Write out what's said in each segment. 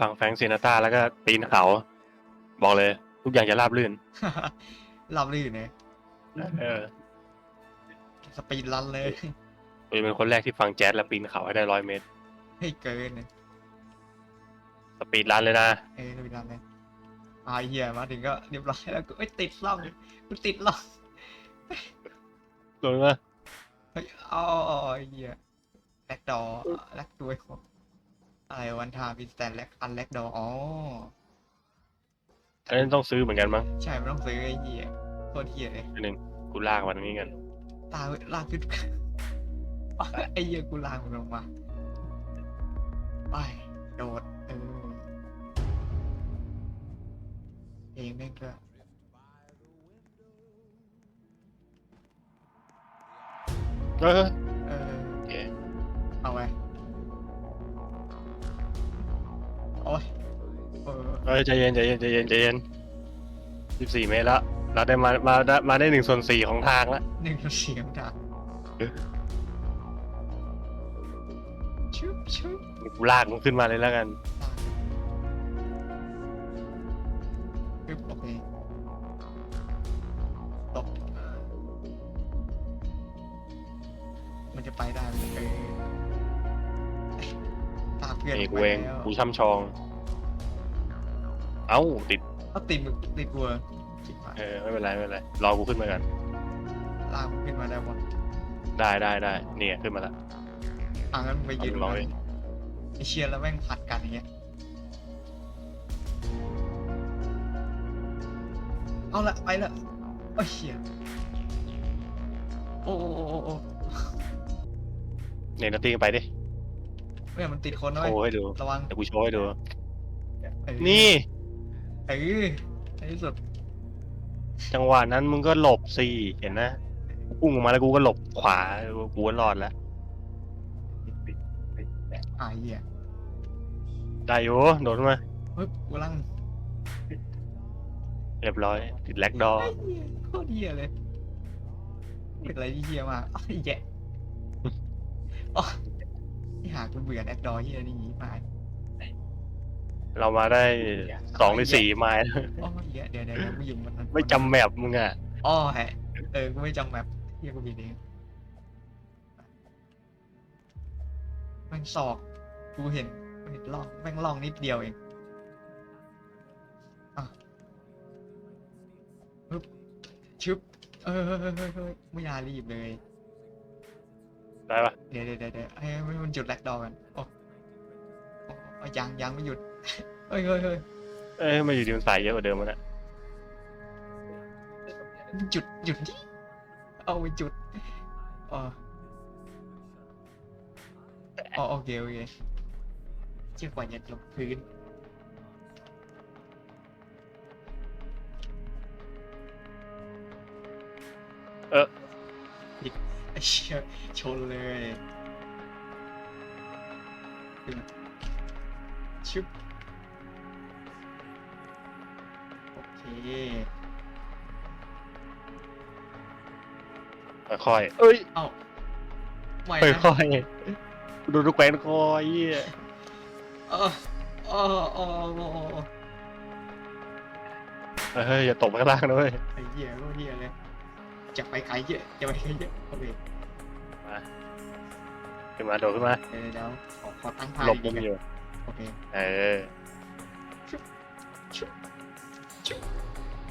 ฟังแฟรงค์ซินาตราแล้วก็ปีนเขา บอกเลย ทุกอย่างจะราบรื่นรับลื่นเลยเออสปีดรันเลยกูจะเป็นคนแรกที่ฟังแจ๊สแล้วปีนเขาให้ได้ร้อยเมตรให้เกินเลยสปีดรันเลยนะ เออสปีดรันเลยอาเหี้ยมาถึงก็เรียบร้อยแล้วกูเอ้ยติดล่องกูติดล่องลงมาเฮ้ยเอาเอาเอาไอ้เหี้ยแลกดอแลกด้วยอะไรวันทาพิสแตนแลกอันแลกดออ๋ออันนั้นต้องซื้อเหมือนกันมั้งใช่ไม่ต้องซื้อไอ้เหี้ยโคตรเหี้ยเลยอันหนึ่งกูลากมาตรงนี้กันตาลากขึ้นไอ้เหี้ยกูลากมันลงมาไปโดดเออเพลงแม่งก็เออ เออเออใจเย็นใจเย็นใจเย็นใจเย็นสิบสี่เมตรแล้วเราได้มามาได้มาได้หนึ่งส่วนสี่ของทางแล้วหนึ่งเสียงดังชุบชุบกูลากมันขึ้นมาเลยแล้วกัน ปึ๊บโอเคตกมันจะไปได้ไหมเออตามเพื่อนนี่กูไปเองแล้วกูช่ำชอง เอ้าติด เอาติดมึงติดบัวจิบหายเออไม่เป็นไรไม่เป็นไรรอกูขึ้นมากันลากมันขึ้นมาได้วะได้ได้ได้เนี่ยขึ้นมาแล้วอะงั้นมึงไปยืนเอาตไปรงลองดินั้นไอเชียร์แล้วแม่งผัดกันอย่างเงี้ย เอาละไปละโอ้ยเชียโอ้โอ้โอ้โอ้โอ้เนี่ยนาตีกันไปดิเฮ้ยมันติดคนนะโชเว้ยว์ให้ดูระวังเดี๋ยวกูโชว์ให้ดู เออนี่ เออในที่สุดจังหวะนั้นมึงก็หลบสิเห็นนะพุ่งออกมาแล้วกูก็หลบขวากูก็รอดแล้ว อ่าเหี้ยได้อยู่โดดมาเฮ้ยกูกำลังเรียบร้อย ติดแล็กดอไอ้เหี้ยโคตรเหี้ยเลยเป็นอะไรที่เหี้ยมากอ้าวไอ้แยะอ๋อที่หากูเบื่อแอดดอเหี้ยนี่มา เรามาได้สองในสี่ไมล์อ๋อเหี้ยเดี๋ยวเดี๋ยวเดี๋ยวกูอยู่มันไม่จำแมปมึงอะอ๋อแฮะเออกูไม่จำแบบเหี้ยกูผิดเองแม่งศอกกูเห็นกูเห็นล่องแม่งล่องนิดเดียวเองอะปึ๊บชึบเออเฮ้ยเฮ้ยเฮ้ยเฮ้ยไม่อยารีบเลยได้ปะเดี๋ยวเดี๋ยวเดี๋ยวเดี๋ยวให้ให้มันจุดแลกดอกันโอ้โอ้โอ้ยังยังไม่หยุด เฮ้ยเฮ้ยเฮ้ยเอ้ยมาอยู่ดีมันสายเยอะกว่าเดิมมันอะจุดหยุดดิเอาไปจุดอ๋ออ๋อโอเคโอเคเชื่อกว่าจะลงพื้น เออไอ้เชี่ยชนเลยขึ้นมาชึบ คค่อยๆเอ้ยเอ้าไม่ค่นะอยๆกูดูทุกแขวนคอไอ้เหี้ยเออเออเออเออเออเฮ้ยอย่าตกไปข้างล่างนะเว้ยไอ้เหี้ยก็เหี้ยเลยจะไปไกลเยอะจะไปไกลเยอะโอเคขึ้นมาโดดขึ้นมาเดี๋ยวเดี๋ยวขอขอตั้งท่าหลบดีมุมๆกันอยู่โอเค เออ ชุบชุบชุบ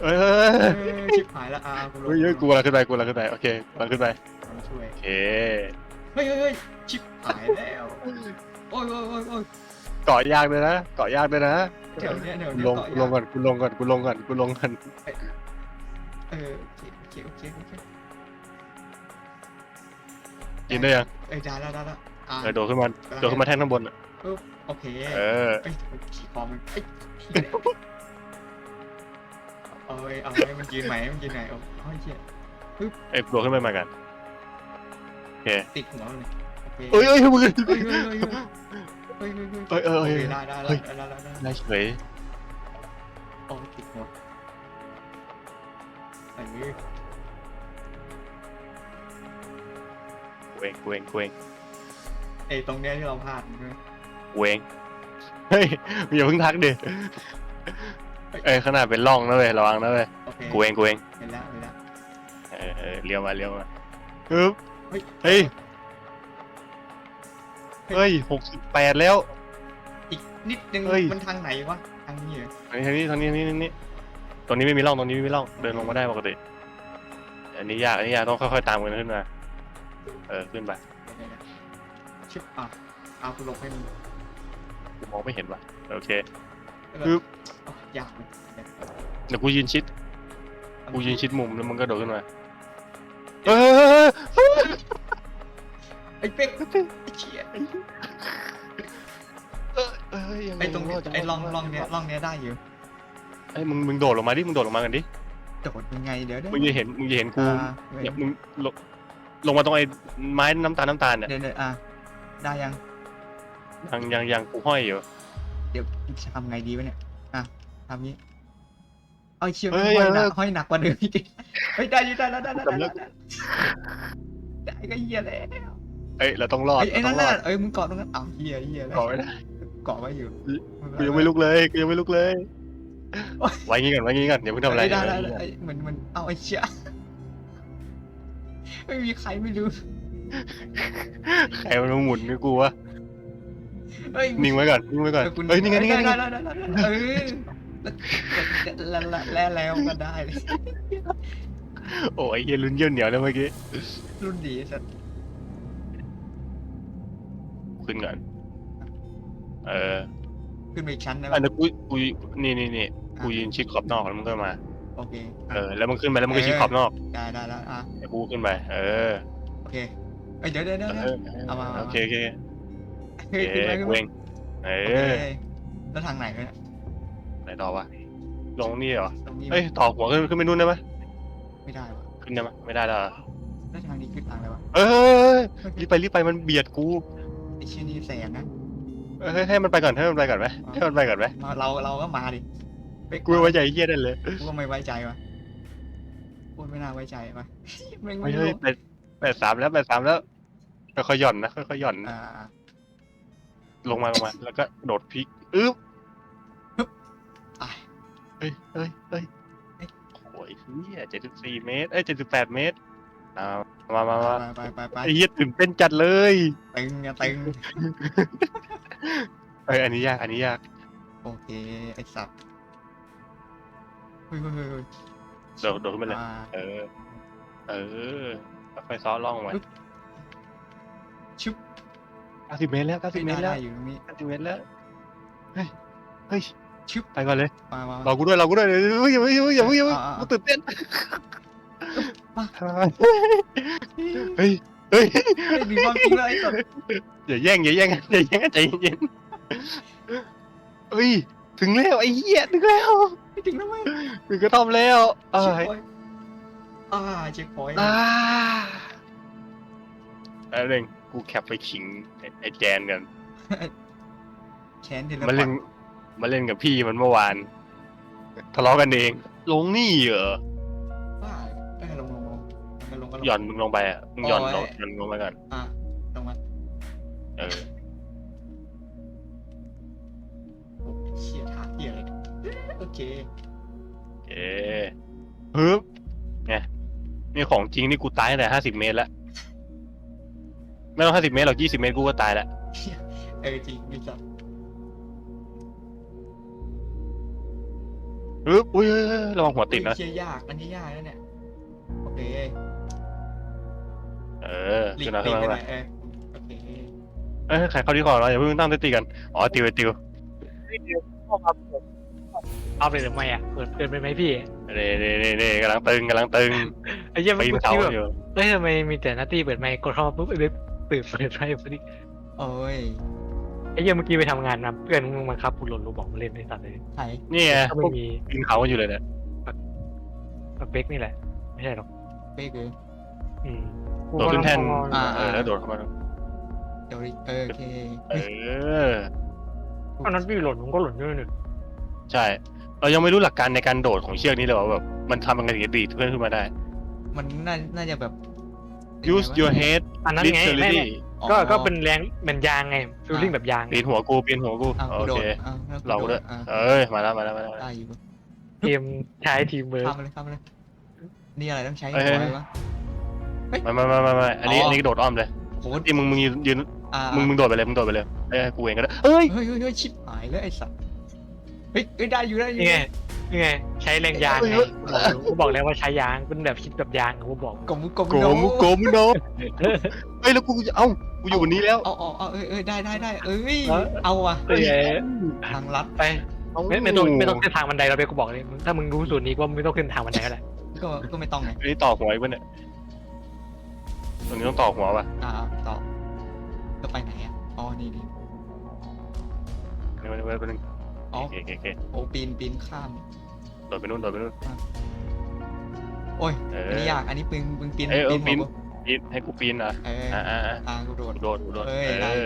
เอ้ยเอ้ยชิบหายแล้วอ่ากูลงเฮ้ยเฮ้ยกูกำลังขึ้นไปกูกำลังขึ้นไปโอเคกำลังขึ้นไปมาช่วยโอเคเฮ้ยเฮ้ยเฮ้ยชิบหายแล้วโอ้ยโอ้ยโอ้ยโอ้ยเกาะยากเลยนะเกาะยากเลยนะเดี๋ยวเนี้ยเดี๋ยวกูเนี้ยลงเกาะกูลงยากก่อนกูลงก่อนกูลงก่อนกูลงก่อนเออโอเคโอเคโอเคโอเคกินได้ยังเอ้ยได้แล้วได้แล้วอ่าเออโดดขึ้นมาโดดขึ้นมาแท่นข้างบนอะปึ๊บโอเคเออเอ้ยขี่คอมึงเอ้ย เอาไว้เอาให้มันยืนใหม่ให้มันยืนใหม่เอาเอาไอ้เหี้ยเอ้ยโดดขึ้นไปใหม่กันติดหัวมันเลยโอเคเอ้ยเอ้ยมึง เฮ้ยเฮ้ยเฮ้ยเฮ้ยเฮ้ยเฮ้ยเฮ้ยเอ้ยเอ้ยโอเอ้เคยได้ได้เฮ้ได้ยได้ได้ได้ได้เฉยโอ้ติดหัวเออกูเองกูเองกูเองไอ้ตรงเนี้ยที่เราพลาดใช่ไหมกูเองเฮ้ยอย่าเพิ่งทักดิเอ้ยขนาดเป็นร่องนะเว้ยระวังนะเว้ยโอเคกูเองกูเองเห็นแล้วเห็นแล้ว เออเออเลี้ยวมาเลี้ยวมาฮึบเฮ้ย เฮ้ยเฮ้ยหกสิบแปดแล้ว อีกนิดนึงเฮ้ย มันทางไหนวะทางนี้เหรอทางนี้ทางนี้ทางนี้ทางนี้ตรงนี้ไม่มีร่องตรงนี้ไม่มีร่องเดินลงมาได้ปกติ อันนี้ยากอันนี้ยากต้องค่อยๆตามกันขึ้นมา เออขึ้นไปโอเคนะชิบอะเอากูลงให้มึงกูมองไม่เห็นว่ะโอเคแล้วปึ๊บอ๋อ ยากเลยเดี๋ยวกูยืนชิด กูยืนชิดมุมแล้วมึงก็โดดขึ้นมาเออไอ้เป๊กไอ้เชี่ยเออเออยังไอ้ตรงนี้รดจัไอ้ร่องวะร่องเนี้ยร่องเนี้ยได้อยู่ไอ้ยมึงมึงโดดลงมาดิ มึงโดดลงมากันดิ โดดยังไงเดี๋ยวเดี๋ยวมึงจะเห็นมึงจะเห็นกูอ่าเว้ยเนี่ยมึงลงลงมาตรงไอ้ไม้น้ำตาลน้ำตาลเนี่ยเดี๋ยวเดี๋ยวอะได้ยังยังยังยังกูห้อยอยู่ เดี๋ยวจะทำไงดีวะเนี่ยอะ ทำนี้เอาเชี่ยเฮ้ห้ยอยหนักเออห้อยหนักกว่าเดิมอีกเฮ้ยได้อยู่ได้แล้วได้แล้วได้สำนึแล้วกได้ก็เหี้ยแล้วเอ้ยเราต้องรอดไอ้ไอ้เรานั่ต้อนงรอน่ะดเอ้ยมึงเกาะตรงนั้นอ้าวเหี้ยเหี้ยแล้วเกาะไม่ได้เกาะไว้อยู่กูยังไม่ลุกเลยกูยังไม่ลุกเลยโอ๊ยไว้งี้ก่อนไว้งี้ก่อนอย่าเพิ่งทำอะไรได้ได้อย่าได้เพิ่งไอ้เหมือนเหมันเอาไอ้เชี่ยไม่มีใครไม่รู้ใครมันมาหมุนนี่กูวะเฮ้ยนิ่งไว้ก่อนนิ่งไว้ก่อนออคุณเฮ้ยนี่ไงนี่ไงนี่ไงได้ได้ได้ได้ได้เออ แล้วแล้วแล้วก็ได้เลยโอ้ยเฮียลุ้นเยี่ยวเหนียวเลยเมื่อกี้รุ่นดีสัสขึ้นก่อนเออขึ้นไปอีกชั้นได้อันะนี้กูกูนี่นี่นี่กูยืนชิดขอบนอกแล้วมึงก็มา โอเคเออแล้วมึงขึ้นไปแล้วมึงก็ชิดขอบนอกได้ได้แล้วอะเดี๋ยวกูขึ้นไปเออโอเคเอ้ยเดี๋ยวเดี๋ยวเดี๋ยวเอเดี๋ยวอเอามาโอเคโอเคเฮ้ยเอขึ้นไปขึ้นเองเอโอเคอแล้วทางไหนเนี่ย ไหนต่อวะลงนี่เหรอตรงนี้เอ้ยต่อหัวขึ้นขึ้นไปนู่นได้ไหมไม่ได้วะขึ้นได้ไหมไม่ได้แล้วเหรอแล้วทางนี้ขึ้นทางอะไรวะเออรีบไปรีบไปมันเบียดกูไอ้เชี่ยนี่แสงนะเออให้ให้มันไปก่อนให้มันไปก่อนไหมให้มันไปก่อนไหมมาเราเราก็มาดิเป๊กกูไม่ไว้ใจไอ้เฮียได้เลยกูก็ไม่ไว้ใจวะกูไม่น่าไว้ใจวะไม่เฮ้ไม่ยรู้เฮ้ยแปดแปดสามแล้วแปดสามแล้วค่อยๆหย่อนนะค่อยๆหย่อนอ่าลงมาลงมา แล้วก็โดดพลิกอึ๊บอะ เฮ้ยเฮ้ยเฮ้ยโอ้ยเฮียเจ็ดสิบสี่เมตร เอ้ยเจ็ดสิบแปดเมตรอ่ามามามาไปไปไปไปไอ้เฮียตื่นเต้นจัดเลยตึงอะตึงเอ้ยอันนี้ยากอันนี้ยากโอเคไอ้สัตว์เฮ้ยเฮ้ยเฮ้ยเฮ้ยโดดโดดขึ้นไปเลยอ่าเออ เออค่อยๆซ้อล่องไว้ชุบเก้าสิบเมตรแล้วเก้าสิบเมตรแล้วได้อยู่ตรงนี้ เก้าสิบเมตรแล้ว เฮ้ย เฮ้ย ชุบไปก่อนเลยมามารมาอกูด้วยรอกูด้วยเฮ้ยอย่าเพิ่งอย่าเพิ่งอย่าเพิ่งอย่าเพิ่งอ่าอ่ากูตื่นเต้นมา เฮ้ยเฮ้ยเฮ้ยมีความจริงเลยไอ้สัตว์อย่าแย่งอย่าแย่งอย่าแย่งใจเย็นๆเฮ้ยถึงแล้วไอ้เหี้ยถึงแล้วไม่ถึงแล้วเว้ยถึงกระท่อมแล้วเอ้เช็คยพอยต์อ่าเช็คพอยต์อ่าแล้วหนึ่งกูแคปไปขิงไอ้ไอ้แจนกันแขนเทเลมาพอเล่ร์นต มาเล่นกับพี่มันเมื่อวาน ทะเลาะกันเอง ลงนี่เหรอบ้าเอ้ยลงลงลงลงลงก็ลง หย่อนมึงลงไปอะมึงหย่อนโอ้ลยงหย่อนลงไปก่อนอะลงมาเออเชี่ยทางเหี้ยอะไรโอเคเอ๊ฮึบไงนี่ของจริงนี่กูตายตั้งแต่ห้าสิบเมตรแล้วไม่ต้องห้าสิบเมตรหรอกยี่สิบเมตรกูก็ตายแล้ว เออจริงมีสัตว์ ฮึบอุ้ยเฮ้ยเฮ้ยระวังหัวติดนะ เชี่ยยาก อันนี้ยากแล้วเนี่ย โอเคเออหลีขึ้กนมาหลีขึ้นกมาไปขึ้นหน่มาอยเออโอเคเอ้ยใครเข้าที่ก่อนเราอย่าเพิ่งตั้งสติกัน อ๋อติวไอ้ติวเอาไปหรือไม่อะเปิดเปิดไปไหมพี่เน่เน่เน่เน่กำลังตึงกำลังตึงไอ้เหี้ยปีเมื่อนเขากี้แบบอยู่ เฮ้ยทำไมมีแต่หน้าที่เปิดไมค์กดเข้ามาปุ๊บไอ้เว็บเปิดเปิดไมค์พอดีโอ้ยไอ้เหี้ยเมื่อกี้ไปทำงานนะเพื่อนมึงบังคับกูโหลดรูบอกมาเล่นในสัตว์เลยไทยนี่ไงก็พไม่วกมีปีนเขากันอยู่เลยเนี่ยสเปคนี่แหละ ไม่ใช่หรอกเป๊กเลยอืมโดดขึ้นแท่นอ่า เออแล้วโดดเข้ามาเดี๋ยวดิเออโอเคเออ ตอนนั้นพี่โหลดมึงก็โหลดด้วยหนึ่งใช่ เรายังไม่รู้หลักการในการโดดของเชือกนี้เลยว่าแบบมันทำยังไงถึงจะดีดเพื่อนขึ้นมาได้ มันน่าน่าจะแบบ use your head อันนั้นไงไม่ literally ไม่ก็ก็เป็นแรงเหมือนยางไงฟิลลิ่งแบบยางไงปีนหัวกูปีนหัวกูอะโอกูโดเคดอะแล้วกูเราโดด้วย อะเอ้ยมาแล้วมาแล้วมาแล้ว ได้อยู่เกมใช้ทีมเวิร์กข้ามไปเลยข้ามไปเลยนี่อะไรต้องใช้เอ้ยหัวอะไรวะ ไม่ไม่ไม่ไม่ไม่อันนี้อ๋ออั อันนี้โดดอ้อมเลยโอ้โหที่มึงมึงยืนยืนอ่ามึงมึงโดดไปเลยมึงโดดไปเลยเอ้ยกูเองก็ได้เอ้ยเฮ้ยเฮ้ยเฮ้ยชิบหายเลยไอ้สัสเฮ้ยเฮ้ยได้อยู่ได้อยู่นี่ไงนี่ไงใช้แรงยางไงกูบอกแล้วว่าใช้ยางเป็นแบบคิดแบบยางกูบอกกลมกลมโกมุโกมุโนเฮ้ยแล้วกูจะเอ้ากูอยู่บนนี้แล้วเอาเอาเอาเอ้ยเอ้ยได้ได้ได้เอ้ยเออเอาว่ะเอ้ยทางลัดไปไม่ไม่ต้องไม่ต้องขึ้นทางบันไดเราไปกูบอกเลยถ้ามึงรู้สูตรนี้ก็ไม่ต้องขึ้นทางบันไดก็ได้ก็ก็ไม่ต้องไงอันนี้ต่อหัวอีกปะเนี่ยตรงนี้ต้องต่อหัวป่ะอ่าต่อก็ไปไหนอะอ๋อนี่นี่เดี๋ยวเดี๋ยวเดี๋ยวแป๊บนึง อ๋อ โอเคโอเคโอเคโอ้ปีนปีนข้าม โดดไปนู่นโดดไปนู่น โอ้ยเออันอนี้ยาก อันนี้ปึงปึงปีนเอ้ยเออปีนปีนหัวปีนให้กูปีนอะเอออ่าอ่าอ่าอ่ากูโดด กูโดดกูโดดเอ้ยเอได้อ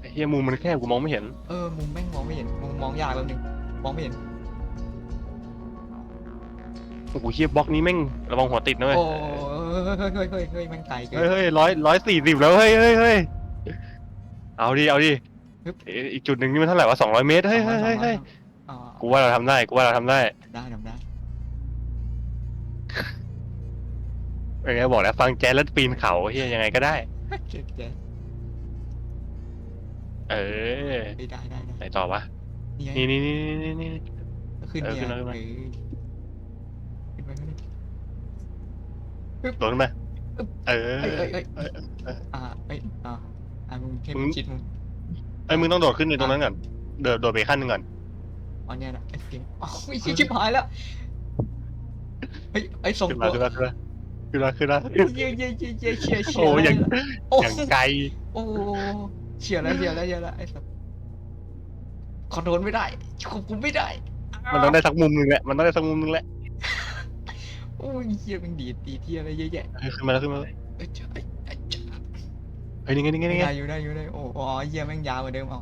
ไอ้เฮียมุมมันแคบกูมองไม่เห็น เออ มุมแม่งมองไม่เห็น มุมมองยากแล้วนึง มองไม่เห็น โอ้โหเฮียบล็อกนี้แม่งระวังหัวติดนะเว้ยโอ้เฮ้ยเฮ้ยเฮ้ยเฮ้ยแม่งไกลเกินเฮ้ยเฮ้ยร้อยร้อยสี่สิบแล้วเฮ้ยเฮ้ยเฮ้ยเอาดิเอาดิ ฮึบเอ้ยอีกจุดหนึ่งนี่มันเท่าไหร่วะสองร้อยเมตรเฮ้ยเฮ้ยเฮ้ยเฮ้ยอ๋อกูว่าเราทำได้กูว่าเราทำได้ได้ทำได้เป็นไงบอกแล้วฟังแจ๊สแล้วปีนเขาเฮียยังไงก็ได้ เจ๊เจ๊เออได้ได้ได้ไหนต่อวะนี่ไงนี่นี่นี่นี่นี่ขึ้นเออเนี่ยขึ้นมาขึ้นมาเออขึ้นไปขึ้นไปโดนไหมเออเอ้ยเอ้ยเอ้ยเอ้ยเอ้ย อ่าเอ้ยอ่าอ่ามึงแค่มึงคิดมึงเอ้ยมึงต้องโดดขึ้นในตรงนั้นก่อนโดดโดดไปขั้นหนึ่งก่อนอ๋อเนี่ยนะโอเคอ๋อไม่ชิชิบหายแล้วเฮ้ยไอ้ส่งขึ้นตัมาวขึ้นมาขึ้นมาขึ้นมาขึ้นมาเย้เย้เย้เย้เชียร์เชียโอ้ร์ยังโอ้อย่างไกลโอ้เชียร์แล้วเชียร์แล้วเชียร์แล้วไอ้สัสคอนโทรลไม่ได้ควบคุมไม่ได้ มันต้องได้สักมุมหนึ่งแหละมันต้องได้สักมุมหนึ่งแหละโอ้ยเฮียมันดีดตีเที่ยอะไรเยอะแยะเฮ้ยขึ้นมาแล้วขึ้นมาแล้วเอ้ยเอ้ยเอ้ยเฮ้ยนี่ไงนี่ไงนี่ไงได้อยู่ได้อยู่ได้โอ้อ๋อเฮียแม่งยาวกว่าเดิมอ๋อ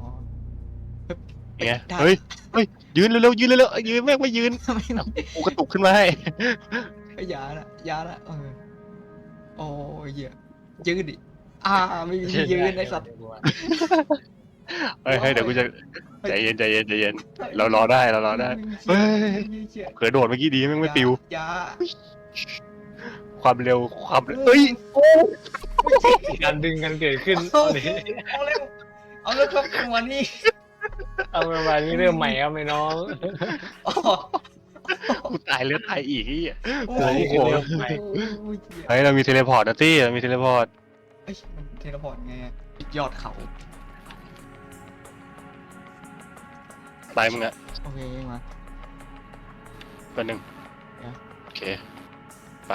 นี่ไงได้เฮ้ยเฮ้ยยืนเร็วๆยืนเร็วๆยืนแม่งไม่ยืนไม่ไม่กูกระตุกขึ้นมาให้ไม่ยาละยาละเออโอ้ยเฮียยืนดิอ่าไม่มีที่ยืนไอ้สัตว์เฮ้ยเฮ้ยเดี๋ยวกูจะใจเย็นใจเย็นใจเย็นเรารอได้เรารอได้เฮ้ยเชี่ยเผื่อโดดเมื่อกี้ดีแม่งไม่ปิวยาความเร็วความเร็วเอ้ย การดึงกันเกิดขึ้นเอาเร็วเอาเร็วครับจังหวะนี้เอาประมาณนี้เริ่มใหม่ครับไอ้น้องอ๋อกูตายแล้วตายอีกไอ้เหี้ยโอ้โอ้ยโหเริ่มใหม่โอ้ยเหี้ยเฮ้ยเรามีเทเลพอร์ตนะตี้เรามีเทเลพอร์ตเอ้ยมันเทเลพอร์ตไงอะยอดเขาไปมึงอะโอเคมา ตัวหนึ่งเดี๋ยว โอเค ไป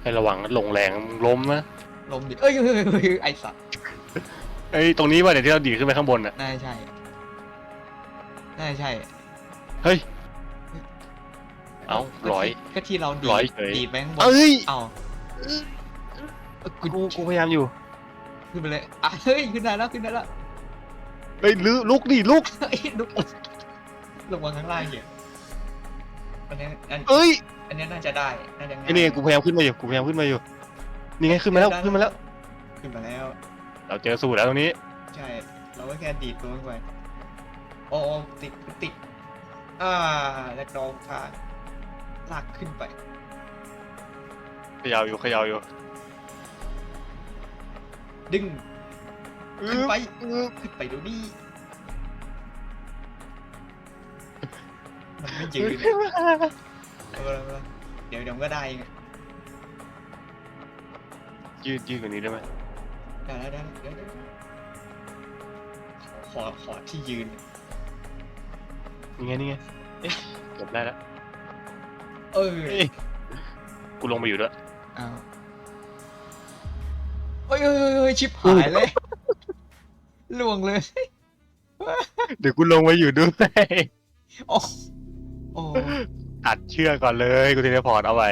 ให้ระวังลงแรงมึงล้มนะ ลมดิเอ้ยเฮ้ยเฮ้ยเฮ้ยไอสัตว์เอ้ยตรงนี้ว่าเดี๋ยวที่เราดีดขึ้นไปข้างบนอะน่าจะใช่น่าจะใช่เฮ้ย เอ้าร้อย ก็ที่เราดีร้อยดเฉย ดีดไปข้างบนเอ้ยเอ้ากูกูกูพยายามอยู่ขึ้นไปเลยอะเฮ้ยขึ้นได้แล้วขึ้นได้แล้วเฮ้ยลุลุกดิลุกเฮ้ยลุกลงมาข้างล่างเหี้ยอันนี้อันเอ้ยอันนี้น่าจะได้น่าจะง่าย ไอ้นี่ไงกูพยายามขึ้นมาอยู่กูพยายามขึ้นมาอยู่ นี่ไงขึ้นมาแล้วขึ้นมาแล้ว ขึ้นมาแล้ว เราเจอสูตรแล้วตรงนี้ ใช่ เราก็แค่ดีดตัวลงไปโอ้โอ้ติดติด อ่าแล้วเราพาลากขึ้นไปเขยาวอยู่เขยาวอยู่ดึง ขึ้นไปอื้อขึ้นไปดูนี่มันไม่ยืนเออเดี๋ยวเดี๋ยวมันก็ได้เอง ยืดยืดกว่านี้ได้ไหมได้ได้ได้ขอขอที่ยืน นี่ไงนี่ไงเอ๊ะเกือบได้แล้วเออเอ้ยกูลงไปอยู่ด้วยอ้าวเอ้ยเอ้ยเอ้ยเอ้ยชิบหายเลยล่วงเลยเดี๋ยวกูลงไปอยู่ด้วยโอ้โอ้อัดเชือกก่อนเลยกูเทเลพอร์ตเอาไว้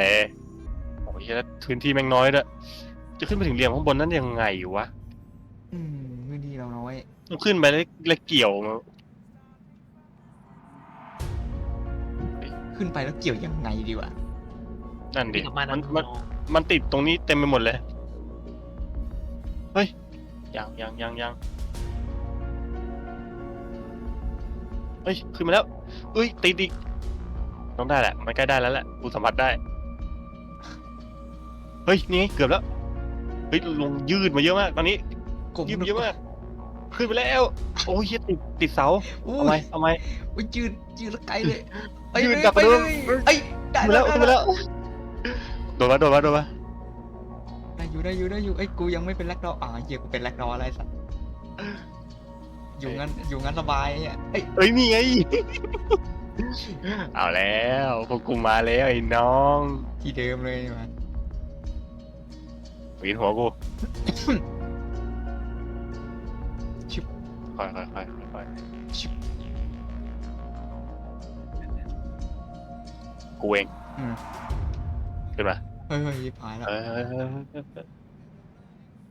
โอ้ยแล้วพื้นที่แม่งน้อยด้วย จะขึ้นไปถึงเหลี่ยมข้างบนนั้นยังไงวะอืมพื้นที่เราน้อยต้องขึ้นไปแล้วแล้วเกี่ยวมาขึ้นไปแล้วเกี่ยวยังไงดีวะนั่นดิกลับมามันั้นนมันมันติดตรงนี้เต็มไปหมดเลยยังยังยังยังเฮ้ยขึ้นมาแล้วเอ้ยติดอีกต้องได้แหละมันใกล้ได้แล้วแหละกูสัมผัสได้ เฮ้ยนี่ไงเกือบแล้วเฮ้ยลงยืดมาเยอะมาก ตอนนี้กบยืดมาเยอะมาก ขึ้นไปแล้ว โอ้ยเหี้ยติดติดเสาอุ้เอาไหมยเอาไหมอุ้ยยืดยืดแล้วไกลเลยไปยืเลดยกลับไปมาเลเดิมยไอ้ยได้ขึ้นมาแล้วขึ้นมาแล้ว โดนมาโดนมาโดนมาได้อยู่ได้อยู่ได้อยู่ไอ้ยกูยังไม่เป็นแลกดออ่าเหี้ยกูเป็นแลกดออะไรสัตว์อยู่งั้นอยู่งั้นสบายอะเอ้ยเอ้ยนี่ไง เอาแล้วพวกกูมาแล้วไอ้น้อง ที่เดิมเลยมัน ปีนหัวกู ชิบค่อยค่อยค่อยค่อยชิบ กูเองอืม ขึ้นมาเฮ้ยเฮ้ยหายแล้วเออ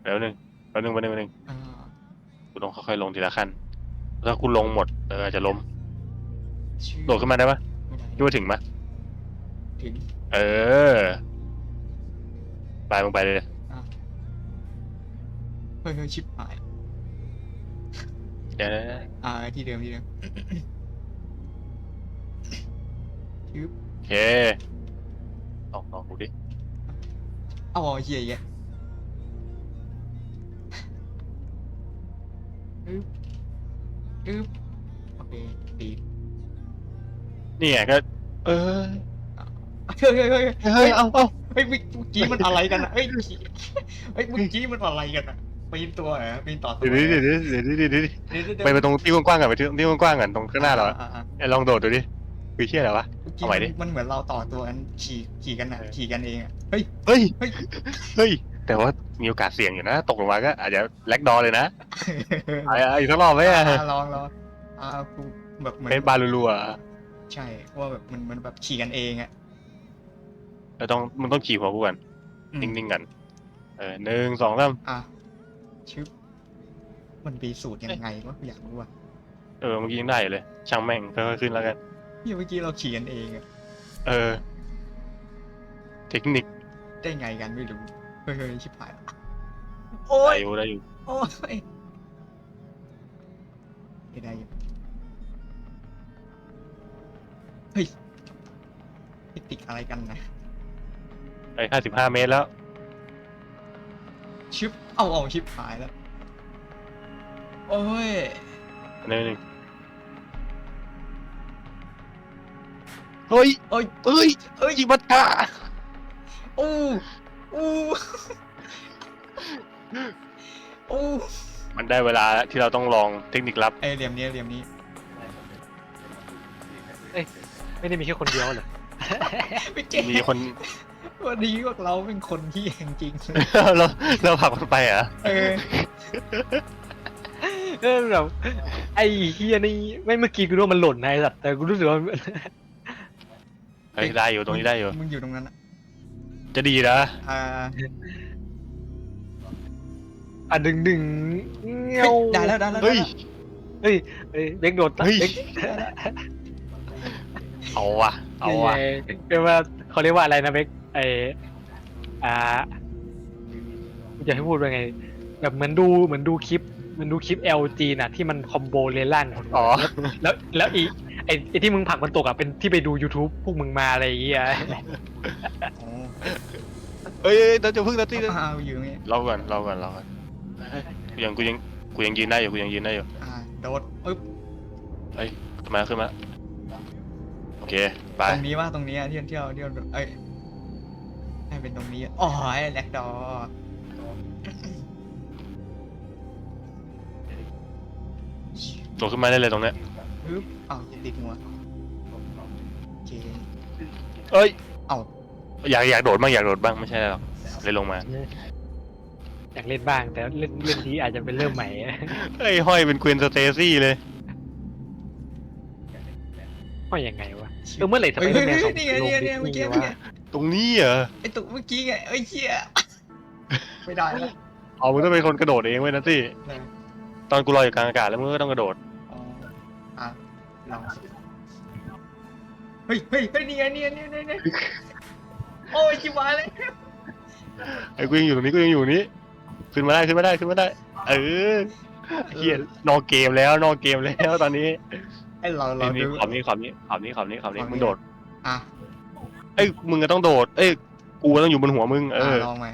เดี๋ยวหนึ่งแป๊บหนึ่งแป๊บหนึ่งแป๊บหนึ่งอ่ากูต้องค่อยๆลงทีละขั้น ถ้ากูลงหมดเออจะล้ม ชื่อโดดขึ้นมาได้ปะไม่ได้คิดว่าถึงปะถึงเออ ไปมึงไปเลย เฮ้ยเฮ้ยชิบหาย เดี๋ยวอ่า ที่เดิมที่เดิมชิบโอเคลองลองดูดิ เอาเอาเหี้ยอีกแล้วอึ๊บอึ๊บโอเคตีดนี่ไงก็ เออเฮ้ยเฮ้ยเฮ้ยเฮ้ยเอาเอาเฮ้ยเมื่อกี้มันอะไรกันอะเฮ้ยเฮ้ยเมื่อกี้มันอะไรกันอะ ปีนตัวเหรอปีนต่อตัวเดี๋ยวดิเดี๋ยวดิเดี๋ยวดิเดี๋ยวดิเดี๋ยวเดี๋ยวเดี๋ยวไปไปตรงที่กว้างๆก่อนไปที่ที่กว้างๆก่อนตรงข้างหน้าเราอะอ่อ่ไอ้ลองโดดดูดิคือเชี่ยอะไรวะเมื่อกี้เอาใหม่ดิมันเหมือนเราต่อตัวกันขี่ขี่กันอะขี่กันเองอะเฮ้ยเฮ้ยเฮ้ยเฮ้ยแต่ว่ามีโอกาสเสี่ยงอยู่นะ ตกลงมาก็อาจจะแลกดอเลยนะเอาเอาอีกสักรอบไหมอะอะลองลองอ่ากูแบบเหมือนเป็นบาลูลูอะใช่ว่าแบบมันมันแบบขี่กันเองอะเราต้องมึงต้องขี่หัวกูก่อนอืมนิ่งๆกันเออหนึ่งสองสามอะ ชึบมันมีสูตรยังไงวะกูอยากรู้ว่ะเออเมื่อกี้ยังได้อยู่เลย ช่างแม่งค่อยๆขึ้นแล้วกันเฮียเมื่อกี้เราขี่กันเองอะเออ เทคนิคได้ไงกันไม่รู้เฮ้ยเฮ้ยชิบหายละโอ้ได้ยอยู่ได้อยู่โอ้ยไม่ได้อยู่เฮ้ยไปติดอะไรกันนะ ไปห้าสิบห้าเมตรแล้วชิบ เอาเอาชิบหายแล้ว โอ้ย อันนี้หนึ่งเฮ้ยโอ้ย เฮ้ยเอ้ยจิบัตตาอู้อู้อู้มันได้เวลาแล้วที่เราต้องลองเทคนิคลับ ไอเหลี่ยมนี้เหลี่ยมนี้ ไม่ได้มีแค่คนเดียวเหรอไม่เก่งมีคน วันนี้พวกเราเป็นคนที่จริงเราเราผลักมันไปเหรอะๆเออเออแบบไอ้เฮียนี่ไม่เมื่อกี้กูรู้ว่ามันหล่นนะไอ้สัตว์แต่กูรู้สึกว่าเฮ้ยได้อยู่ตรงนี้ได้อยู่ มึงอยู่ตรงนั้นอะจะดีนะอ่าอะดึงดึงเงี้เฮ้ยยวได้แล้วได้แล้ว เฮ้ยเฮ้ยเบกโดดเฮ้ย เบกเอาว่ะเอาว่ะเรียกว่าเขาเรียกว่าอะไรนะเบก ไออ่าจะให้พูดว่าไง แบบเหมือนดูเหมือนดูคลิปเหมันดูคลิป LG น่ะ ที่มันคอมโบเลนล่างอ๋อ แล้วแล้วอีไอไอที่มึงผลักมันตกอะเป็นที่ไปดู YouTube พวกมึงมาอะไรอย่างเงี้ยโอ้เฮ้ยเฮ้ยเราจะพึ่งนาทีอ้าวอยู่ตรงนี้เราก่อนเราก่อนเราก่อนกูยังกูยังกูยังยืนได้อยู่กูยังยืนได้อยู่อ่าโดดปึ๊บขึ้นมาขึ้นมาโอเคไปตรงนี้ว่าตรงนี้อะที่เที่ยวเที่ยวเอ้ยให้ เป็นตรงนี้อะอ๋อไอ้แลกดอโดดขึ้นมาได้เลยตรงเนี้ยปึ๊บอ้าวติดหัวโอเคเอ้ยเอ้าอยากอยากโดดบ้างอยากโดดบ้างไม่ใช่หรอกเลยลงมาอยากเล่นบ้าง แต่เล่นเล่นทีอาจจะเป็นเริ่มใหม่เฮ้ยห้อยเป็นควีนสเตซี่เลยว่ายังไงวะเออเมื่อไหร่สไปเฮ้ยเดอเฮ้ยร์แมนสองนี่ไงลงนี่ไงดินี่ไงสเมื่อกี้นีย์เมื่อกี้วะ ตรงนี้เหรอไอ้ตัวเมื่อกี้ไงเอ้ยเชี่ยไม่ได้แล้วเอามึงต้องเป็นคนกระโดดเองเว้ยนะที่ได้ตอนกูลอยอยู่กลางอากาศแล้วมึงก็ต้องกระโดด อ๋ออะลองเฮ้ยเฮ้ยเฮ้ยนี่ไงนี่ไงนี่ไงนี่ไงโอ้ยจิบหายเลยไอ้กูยังอยู่ตรงนี้กูยังอยู่นี้ ขึ้นมาได้ขึ้นมาได้ขึ้นมาได้อเออเฮียนอกเกมแล้วนอกเกมแล้วตอนนี้ไอ้เราเรานี่ดู ขอบนี้ขอบนี้ขอบนี้ขอบนี้ขอบนี้ขอบนี้มึงโดด อะ เอ้ยมึงก็ต้องโดด เอ้ยกูต้องอยู่บนหัวมึงเออลองไหม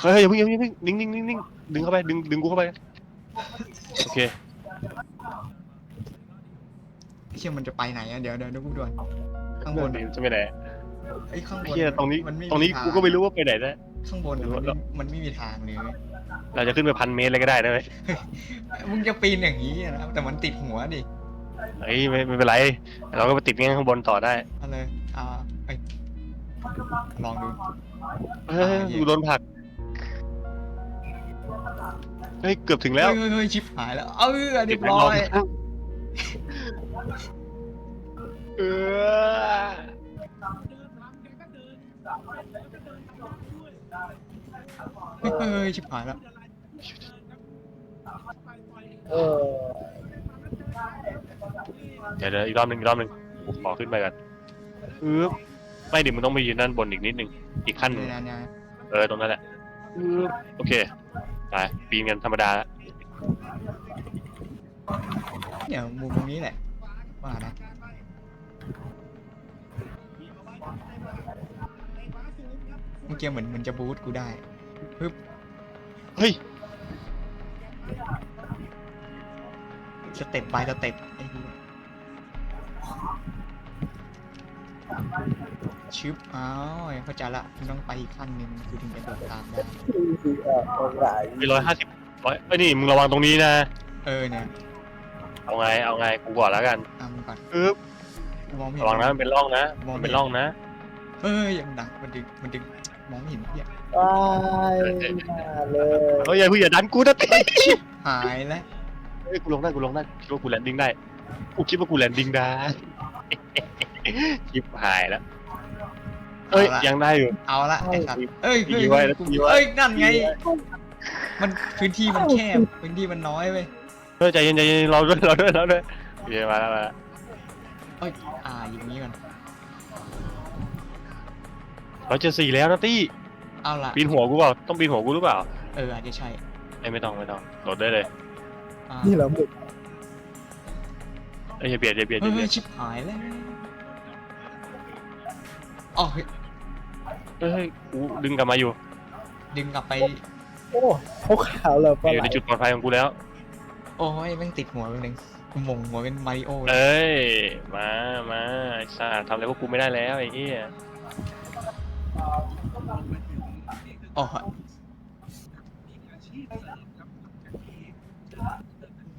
เฮ้ยอย่าเพิ่งอย่าเพิ่งอย่าเพิ่งนิ่งนิ่งนิ่งนิ่งดึงเข้าไปดึงดึงกูเข้าไปโอเคเชื่อมันจะไปไหนอะเดี๋ยวเดี๋ยวดูกูด่วนข้างบนดิจะไปไหนไอ้ยข้างบไอ้นเฮียตรงนี้มันไม่ตรงนี้ทากูก็ไม่รู้ว่าไปไหนนะข้างบนอะมันไม่มันไม่มีทางเลยเราจะขึ้นไปพันเมตรเลยก็ได้นะเว้ยมึงจะปีนอย่างนี้อะนะแต่มันติดหัวดิเฮ้ยไม่ไม่เป็นไร เราก็ไปติดงั้นข้างบนต่อได้เอาเลยอ่าไอย ลองดูเฮ้ยกูโดนผลักเฮ้ยเกือบถึงแล้วเฮ้ยเฮ้ยเฮ้ยชิบหายแล้ว เออเรียบร้อยเออเฮ้ยเฮ้ยเฮ้ยชิบหายแล้วเออเดี๋ยวเดี๋ยวอีกรอบหนึ่งอีกรอบหนึ่งกูขอขึ้นไปกันอึ๊บ ไม่ดิมึงต้องไปยืนด้านบนอีกนิดหนึ่งอีกขั้นหนึ่งเนี่ยเนี่ยเออตรงนั้นแหละอึ๊บโอเคไปปีนกันธรรมดาละเนี่ยมุมนี้แหละว่านะเมื่อกี้เหมือนมันจะบูทกูได้ปึ๊บเฮ้ย สเต็ปไปสเต็ปไอ้เหี้ย ชึบอ้าวเข้าใจละมันต้องไปอีกขั้นหนึ่งกูถึงจะโดดตามได้คือเออคนหลายมีร้อยห้าสิบร้อยเอ้ยนี่มึงระวังตรงนี้นะ เออเนี่ยเอาไง เอาไง กูก่อนแล้วกันเอามันก่อนอึ๊บกูมองไม่เห็นระวังนะมันเป็นร่องนะมองมันไม่เป็นเห็นร่องนะเฮ้ยยังดังมันดึงมันดึงมองไม่เห็นเหี้ยว้ายมาเลยเฮ้ยอย่าเพิ่งอย่าดันกูนะเต้หายแล้วเฮ้ยกูลงได้กูลงได้คิดว่ากูแลนดิ้งได้กูคิดว่ากูแลนดิ้งได้ ชิบหายแล้ว เอ้ยเอาละยังได้อยู่ เอาละไอ้สัตว์เอ้ยตีเฮ้ยไว้เฮ้ยแล้วกูตีไว้ เอ้ยนั่นไง มันพื้นที่มันแคบพื้นที่มันน้อยเว้ยเฮ้ยใจเย็นใจเย็นเราด้วยเราด้วยเราด้วยโอเคมาแล้วมาแล้วเอ้ยอ่าอย่างนี้ก่อนเราเจอสี่แล้วนะตี้เอาละปีนหัวกูเปล่าต้องปีนหัวกูหรือเปล่าเอออาจจะใช่ไอ้ยไม่ต้องไม่ต้องโดดได้เลยอ่านี่เหรอหมุดเอ้ยอย่าเบียดอย่าเบียดอเฮ้ยย่าเบีเฮ้ยยดชิบหายแล้วอ๋อเฮ้ยเฮ้ยเฮ้ยกูดึงกลับมาอยู่ดึงกลับไป โอ้เขาขาวเลยปลาอไหลยู่ในจุดปลอดภัยของกูแล้ว โอ้ยแม่งติดหัวไปหนึ่งกูมงหัวเป็นมาริโอเลยเอ้ย มามาไอ้สัตว์ทำอะไรพวกกูไม่ได้แล้วไอ้เหี้ยอ๋อ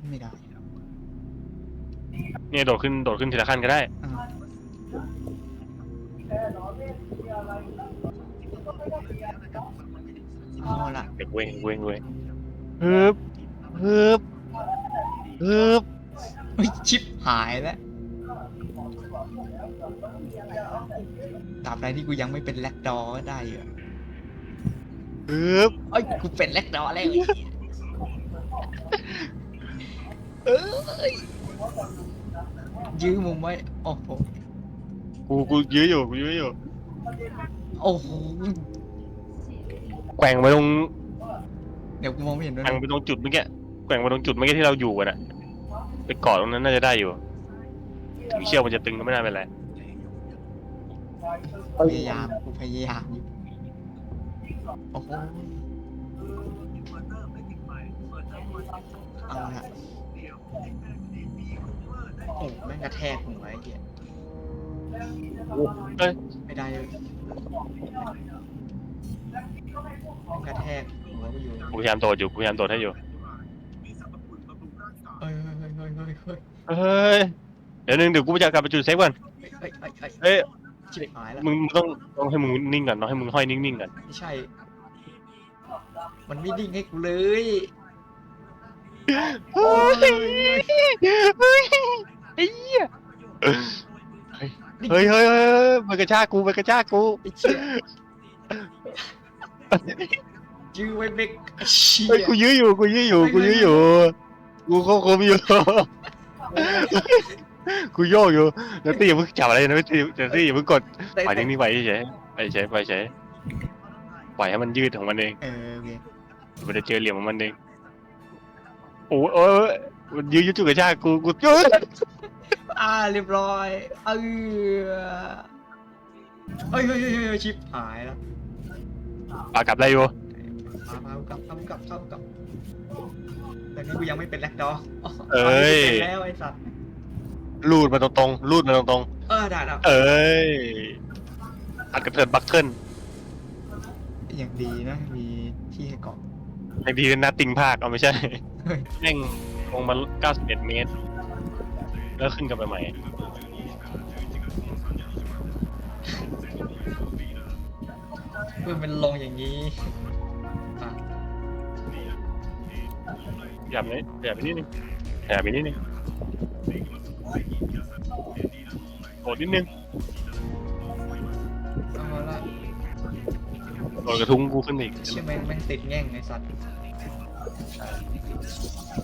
ไม่ได้เนี่ยโดดขึ้นโดดขึ้นทีละขั้นก็ได้ อ่า เอาละเด็กเว้งเว้งเว้งฮึบฮึบฮึบเฮ้ยชิปหายแล้วตราบใดที่กูยังไม่เป็นแลกดอก็ได้เหรอฮึบเอ้ยกูเป็นแลกดอแล้วเอ้ยยื้อมุมไว้โอ้โหกูกูยื้ออยู่กูยื้ออยู่โอ้โห แกว่งไปตรงเดี๋ยวกูมองไม่เห็นด้วยแกว่งไปตรงจุดเมื่อกี้แกว่งไปตรงจุดเมื่อกี้ที่เราอยู่กันอะไปเกาะตรงนั้นน่าจะได้อยู่ถึงเชือกมันจะตึงก็ไม่น่าเป็นไรพยายามกูพยายามอยู่โอ้โหเอาละโอ้แม่งกระแทกหัวไอ้เหี้ยเอ้ยไม่ได้เลย กระแทกหัวกูอยู่กูพยายามโดดอยู่กูพยายามโดดให้อยู่ เฮ้ยเฮ้ยเฮ้ยเฮ้ยเฮ้ยเฮ้ยเฮ้ย เดี๋ยวนึงเดี๋ยวกูจะกลับไปจุดเซฟก่อน เฮ้ยเฮ้ยเฮ้ยเอ้ยชิบหายแล้วมึงมึงต้องต้องให้มึงนิ่งก่อนต้องให้มึงห้อยนิ่งๆก่อน ไม่ใช่ มันไม่ดิ้งให้กูเลยเฮ้ยเฮ้ยไอ้เหี้ยเฮ้ยเฮ้ยเฮ้ยเฮ้ยมันกระชากกูมันกระชากกู ไอ้เชี่ย ยื้อไว้เบกไอ้เชี่เฮ้ยยกูยื้ออยู่กูยื้ออยู่กูยื้ออยู่กูควบคุมอยู่ กูโยกอยู่แล้วตี้อย่าเพิ่งจับอะไรนะตี้แต่ตี้อย่าเพิ่งกดแต่ปล่อยนิ่งๆไปเฉยไปเฉยไปเฉยปล่อยให้มันยืดของมันเองเออโอเคมันจะเจอเหลี่ยมของมันเองอ้โหเออมันยื้อยุดจุกกระชากกูกูเอ้ยอ่าเรียบร้อยเออเฮ้ยเฮ้ยเฮ้ยเฮ้ยชิปหายแล้ว ปากลับได้อยู่มามาเอากลับเอากลับเอากลับแต่นี่กูยังไม่เป็นแลกดอเอ้ยเป็นแล้วไอ้สัตว์ลูดมาตรงๆลูดมาตรงเออได้แล้วๆ เอ้ยอัดกระเทินบัคเทิลอย่างดีนะมีที่ให้เกาะบางทีนัดติงภาคเอาไม่ใช่เฮ้ยแม่งลงมา91เมตร แล้วขึ้นกลับไปใหม่ เพื่อเป็นลงอย่างนี้อะอย่าไปอย่าไปนิดนึงอย่าไปนิดนึงโดดนิดนึงเอาละโดดกระทุ้งกูขึ้นอีก เชื่อแม่งแม่งติดแง่งไอ้สัตว์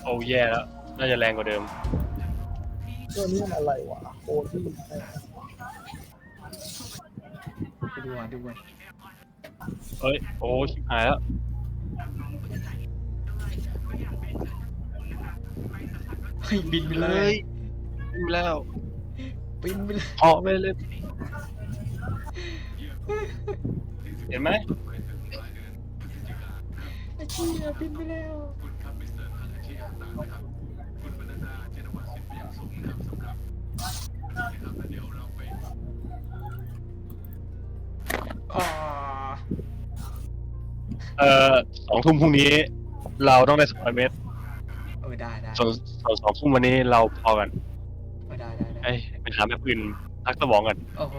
โอ้แย่แล้ว น่าจะแรงกว่าเดิม ตัวนี้มันอะไรวะโอ้ที่ ไปดูอะดูอะ เฮ้ย โอ้ชิบหายแล้ว เฮ้ยบินไปเลเฮ้ยยขึ้นไปแล้วบินไปเลยเหาะไปเลย เห็นไหมไอ้เหี้ยบินไปแล้วอ่า เอ่อสองทุ่มพรุ่งนี้ เราต้องได้สองเมตรเออได้ได้ส่วนส่วนสองทุ่มวันนี้เราพอกัน เออได้ได้ได้ไอ้ยไปหาแม่ปืนพักสมองกัน โอ้โห